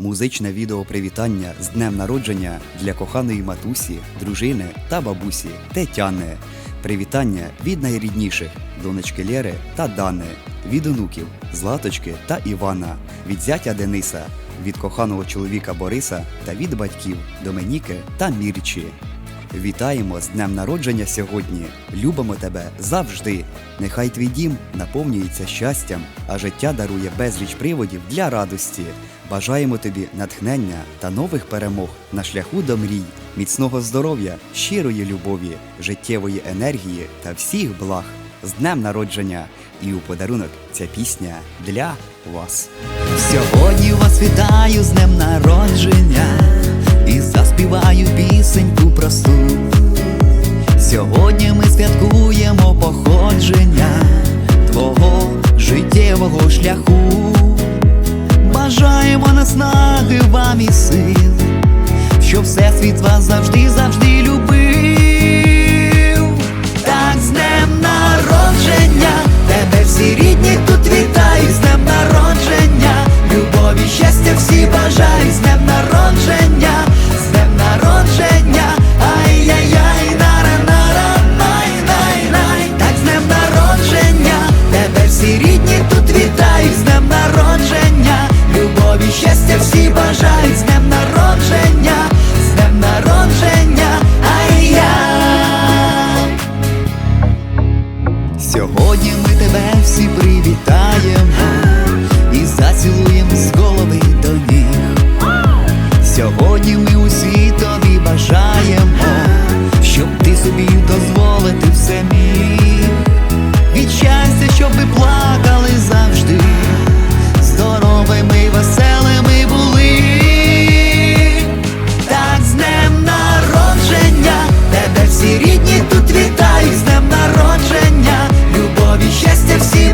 Музичне відео привітання з днем народження для коханої матусі, дружини та бабусі Тетяни. Привітання від найрідніших донечки Лєри та Дани, від онуків Златочки та Івана, від зятя Дениса, від коханого чоловіка Бориса та від батьків Доменіки та Мірчі. Вітаємо з днем народження сьогодні. Любимо тебе завжди. Нехай твій дім наповнюється щастям, а життя дарує безліч приводів для радості. Бажаємо тобі натхнення та нових перемог на шляху до мрій, міцного здоров'я, щирої любові, життєвої енергії та всіх благ. З днем народження! І у подарунок ця пісня для вас. Сьогодні вас вітаю з днем народження і заспіваю пісеньку просту. Сьогодні ми святкуємо походження твого життєвого шляху. Наснаги вам і сил, що всесвіт вас завжди, Сьогодні ми тебе всі привітаємо і зацілуємо. щастя всі.